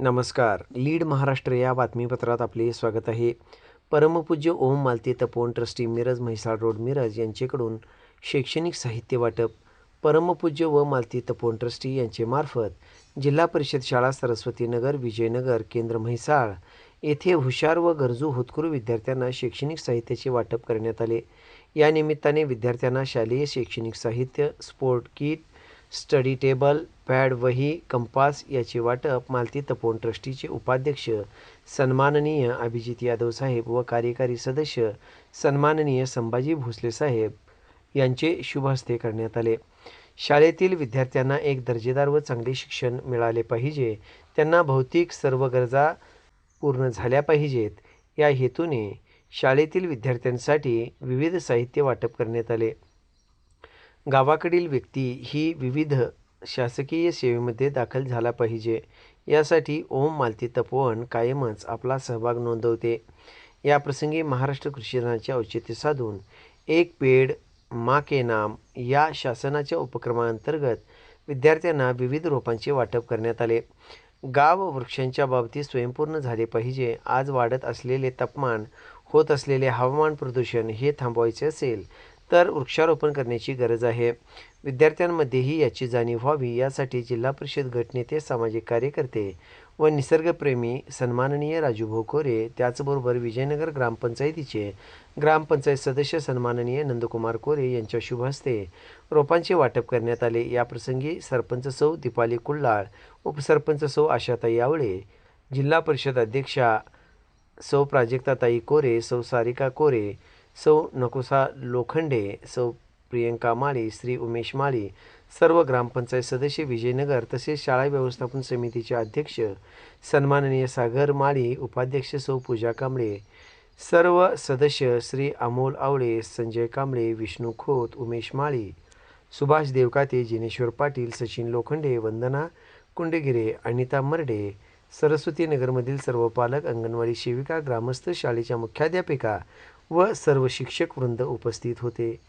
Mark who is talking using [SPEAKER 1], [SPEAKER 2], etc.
[SPEAKER 1] नमस्कार. लीड महाराष्ट्र या बातमीपत्रात आपले स्वागत आहे. परमपूज्य ओम मालती तपोवन ट्रस्टी मिरज म्हैसाळ रोड मिरज यांचेकडून शैक्षणिक साहित्य वाटप परमपूज्य व मालती तपोवन ट्रस्टी यांचेमार्फत जिल्हा परिषद शाळा सरस्वतीनगर विजयनगर केंद्र म्हैसाळ येथे हुशार व गरजू होतकरू विद्यार्थ्यांना शैक्षणिक साहित्याचे वाटप करण्यात आले. या निमित्ताने विद्यार्थ्यांना शालेय शैक्षणिक साहित्य sport kit study table pad वही कंपास याचे वाटप मालती तपोवन ट्रस्टीचे उपाध्यक्ष सन्माननीय अभिजित यादव साहेब व कार्यकारी सदस्य सन्माननीय संभाजी भोसले साहेब यांचे शुभ हस्ते करण्यात आले. शाळेतील विद्यार्थ्यांना एक दर्जेदार व चांगले शिक्षण मिळाले पाहिजे त्यांना भौतिक सर्व गरजा पूर्ण झाल्या पाहिजेत. या हेतूने शाळेतील विद्यार्थ्यांसाठी विविध साहित्य वाटप करण्यात आले. गावाकडील व्यक्ती ही विविध शासकीय सेवेमध्ये दाखल झाला पाहिजे. यासाठी ओम मालती तपोवन कायमच आपला सहभाग नोंदवते. याप्रसंगी महाराष्ट्र कृषीदानाचे औचित्य साधून एक पेड मा के नाम या शासनाच्या उपक्रमाअंतर्गत विद्यार्थ्यांना विविध रोपांचे वाटप करण्यात आले. गाव वृक्षांच्या बाबतीत स्वयंपूर्ण झाले पाहिजे. आज वाढत असलेले तापमान होत असलेले हवामान प्रदूषण हे थांबवायचे असेल तर वृक्षारोपण करण्याची गरज आहे. विद्यार्थ्यांमध्येही याची जाणीव व्हावी यासाठी जिल्हा परिषद गटनेते सामाजिक कार्यकर्ते व निसर्गप्रेमी सन्माननीय राजूभाऊ कोरे त्याचबरोबर विजयनगर ग्रामपंचायतीचे ग्रामपंचायत सदस्य सन्माननीय नंदकुमार कोरे यांच्या शुभ हस्ते रोपांचे वाटप करण्यात आले. याप्रसंगी सरपंच सौ दीपाली कुल्लाळ उपसरपंच सौ आशाताई आवळे जिल्हा परिषद अध्यक्षा सौ प्राजक्ताताई कोरे सौ सारिका कोरे सौ नकुसा लोखंडे सौ प्रियंका माळी श्री उमेश माळी सर्व ग्रामपंचायत सदस्य विजयनगर तसेच शाळा व्यवस्थापन समितीचे अध्यक्ष सन्माननीय सागर माळी उपाध्यक्ष सौ पूजा कांबळे सर्व सदस्य श्री अमोल आवळे संजय कांबळे विष्णू खोत उमेश माळी सुभाष देवकाते जिनेश्वर पाटील सचिन लोखंडे वंदना कुंडगिरे अनिता मर्डे सरस्वती नगरमधील सर्व पालक अंगणवाडी सेविका ग्रामस्थ शाळेच्या मुख्याध्यापिका व सर्व शिक्षक वृंद उपस्थित होते.